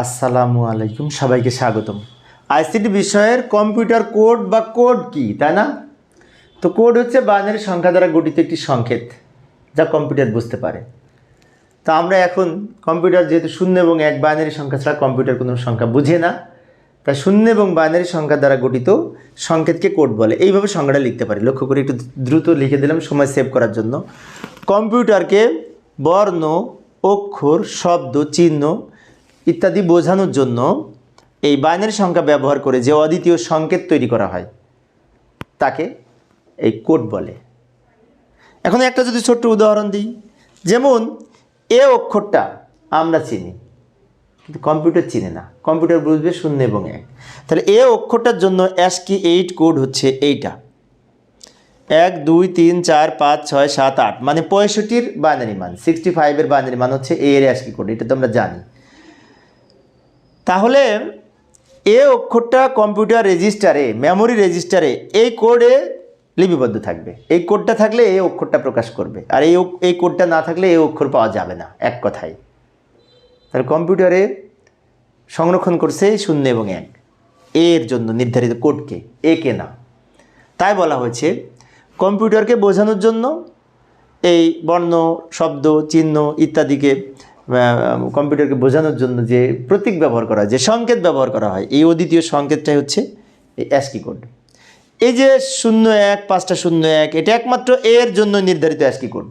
আসসালামু আলাইকুম, সবাইকে স্বাগতম। আইসিটি বিষয়ের কম্পিউটার কোড বা কোড কি, তাই না? তো কোড হচ্ছে বাইনারি সংখ্যা দ্বারা গঠিত একটি সংকেত, যা কম্পিউটার বুঝতে পারে। তো আমরা এখন কম্পিউটার যেহেতু শূন্য এবং এক বাইনারি সংখ্যা ছাড়া কম্পিউটার কোনো সংখ্যা বুঝে না, তাই শূন্য এবং বাইনারি সংখ্যা দ্বারা গঠিত সংকেতকে কোড বলে। এইভাবে সংখ্যাটা লিখতে পারি। লক্ষ্য করে একটু দ্রুত লিখে দিলাম সময় সেভ করার জন্য। কম্পিউটারকে বর্ণ, অক্ষর, শব্দ, চিহ্ন ইত্যাদি বোঝানোর জন্য এই বাইনারি সংখ্যা ব্যবহার করে যে অদ্বিতীয় সংকেত তৈরি করা হয়, তাকে এই কোড বলে। এখন একটা যদি ছোট্ট উদাহরণ দিই, যেমন এ অক্ষরটা আমরা চিনি, কিন্তু কম্পিউটার চিনে না। কম্পিউটার বুঝবে শূন্য এবং এক। তাহলে এ অক্ষরটার জন্য অ্যাসকি এইট কোড হচ্ছে এইটা। এক, দুই, তিন, চার, পাঁচ, ছয়, সাত, আট মানে পঁয়ষট্টির বাইনারি মান সিক্সটি ফাইভের বাইনারি মান হচ্ছে এ এর অ্যাসকি কোড এটা তো আমরা জানি। তাহলে এ অক্ষরটা কম্পিউটার রেজিস্টারে মেমোরি রেজিস্টারে এই কোডে লিপিবদ্ধ থাকবে। এই কোডটা থাকলে এই অক্ষরটা প্রকাশ করবে। আর এই এই কোডটা না থাকলে এই অক্ষর পাওয়া যাবে না, এক কথায়। তাহলে কম্পিউটারে সংরক্ষণ করছে শূন্য এবং এক। এর জন্য নির্ধারিত কোডকে একে না। তাই বলা হয়েছে কম্পিউটারকে বোঝানোর জন্য এই বর্ণ, শব্দ, চিহ্ন ইত্যাদিকে কম্পিউটারকে বোঝানোর জন্য যে প্রতীক ব্যবহার করা হয়, যে সংকেত ব্যবহার করা হয়, এই অদ্বিতীয় সংকেতটাই হচ্ছে এই অ্যাসকি কোড এই যে শূন্য এক, পাঁচটা শূন্য এক, এটা একমাত্র এর জন্য নির্ধারিত অ্যাসকি কোড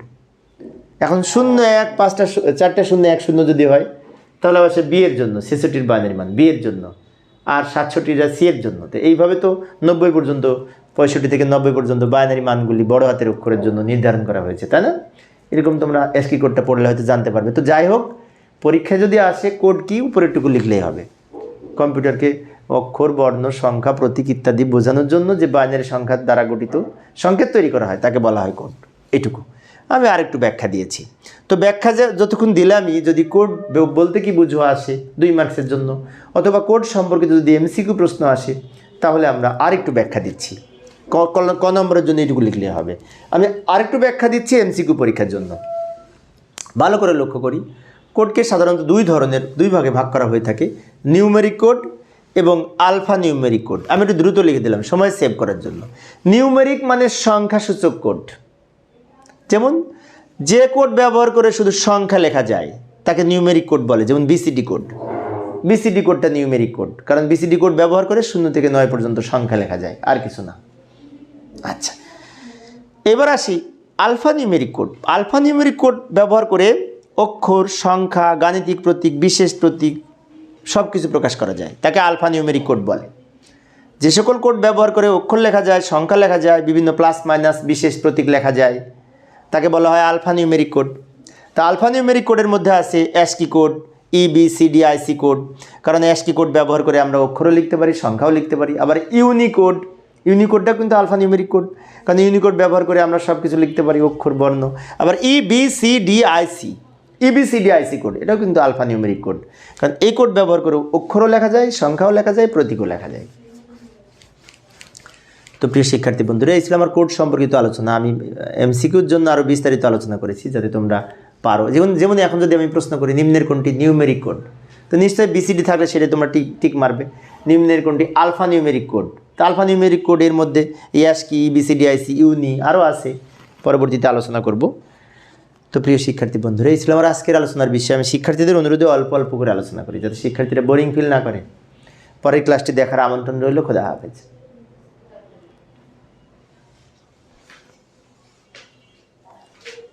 এখন শূন্য এক, পাঁচটা চারটা শূন্য এক শূন্য যদি হয়, তাহলে সে বিয়ের জন্য, ছেষট্টির বাইনারি মান বিয়ের জন্য, আর সাতষট্টিটা সি এর জন্য। তো এইভাবে তো নব্বই পর্যন্ত, পঁয়ষট্টি থেকে নব্বই পর্যন্ত বাইনারি মানগুলি বড় হাতের অক্ষরের জন্য নির্ধারণ করা হয়েছে, তাই না? এরকম তোমরা এসকি কোডটা পড়লে হয়তো জানতে পারবে। তো যাই হোক, পরীক্ষায় যদি আসে কোড কি উপরেরটুকু লিখলেই হবে। কম্পিউটারকে অক্ষর, বর্ণ, সংখ্যা, প্রতীক ইত্যাদি বোঝানোর জন্য যে বাইনারি সংখ্যার দ্বারা গঠিত সংকেত তৈরি করা হয়, তাকে বলা হয় কোড এটুকু। আমি আরেকটু ব্যাখ্যা দিয়েছি। তো ব্যাখ্যা যতক্ষণ দিলামই যদি কোড বলতে কি বুঝো আসে দুই মার্কসের জন্য, অথবা কোড সম্পর্কে যদি এমসিকিউ প্রশ্ন আসে, তাহলে আমরা আরেকটু ব্যাখ্যা দিচ্ছি। ক নম্বরের জন্য এইটুকু লিখলে হবে। আমি আরেকটু ব্যাখ্যা দিচ্ছি এমসিকিউ পরীক্ষার জন্য। ভালো করে লক্ষ্য করি। কোডকে সাধারণত দুই ধরনের, দুই ভাগে ভাগ করা হয়ে থাকে। নিউমেরিক কোড এবং আলফা নিউমেরিক কোড। আমি একটু দ্রুত লিখে দিলাম, সময় সেভ করার জন্য। নিউমেরিক মানে সংখ্যাসূচক কোড। যেমন, যে কোড ব্যবহার করে শুধু সংখ্যা লেখা যায়, তাকে নিউমেরিক কোড বলে, যেমন বিসিডি কোড। বিসিডি কোডটা নিউমেরিক কোড, কারণ বিসিডি কোড ব্যবহার করে শূন্য থেকে নয় পর্যন্ত সংখ্যা লেখা যায়, আর কিছু না। আচ্ছা। এবার আসি alpha numeric code. Alpha numeric code ব্যবহার করে অক্ষর, সংখ্যা, গাণিতিক প্রতীক, বিশেষ প্রতীক সব কিছু প্রকাশ করা যায়। তাকে আলফা নিউমেরিক কোড বলে। যে সকল কোড ব্যবহার করে অক্ষর লেখা যায়, সংখ্যা লেখা যায়, বিভিন্ন প্লাস, মাইনাস, বিশেষ প্রতীক লেখা যায়, তাকে বলা হয় আলফা নিউমেরিক কোড। তা আলফা নিউমেরিক কোডের মধ্যে আছে ASCII code E B C D I C code. কারণ অ্যাসকি কোড ব্যবহার করে আমরা অক্ষরও লিখতে পারি, সংখ্যাও লিখতে পারি। আবার ইউনিকোড ইউনিকোডটা কিন্তু আলফা নিউমেরিক কোড কারণ ইউনিকোড ব্যবহার করে আমরা সব কিছু লিখতে পারি অক্ষর, বর্ণ। আবার E B C D I C EBCDIC code এটাও কিন্তু আলফা নিউমেরিক কোড কারণ এই কোড ব্যবহার করে অক্ষরও লেখা যায়, সংখ্যাও লেখা যায়, প্রতীকও লেখা যায়। তো প্রিয় শিক্ষার্থী বন্ধুরা, এই ছিল আমার কোড সম্পর্কিত আলোচনা। আমি এমসিকিউর জন্য আরও বিস্তারিত আলোচনা করেছি, যাতে তোমরা পারো। যেমন যেমন এখন যদি আমি প্রশ্ন করি, নিম্নের কোনটি? নিউমেরিক কোড তো নিশ্চয়ই বিসিডি থাকলে সেটা তোমরা টিক টিক মারবে। নিম্নের কোনটি? আলফা নিউমেরিক কোড তো আলফা নিউমেরিক কোডের মধ্যে ইয়াসকি বিসিডি আইসি ইউনি আরও আছে। পরবর্তীতে আলোচনা করব। তো প্রিয় শিক্ষার্থী বন্ধুরা, এই ছিল আমার আজকের আলোচনার বিষয়ে। আমি শিক্ষার্থীদের অনুরোধে অল্প অল্প করে আলোচনা করি, যাতে শিক্ষার্থীরা বোরিং ফিল না করে। পরের ক্লাসটি দেখার আমন্ত্রণ রইল, খোদা হাফেজ।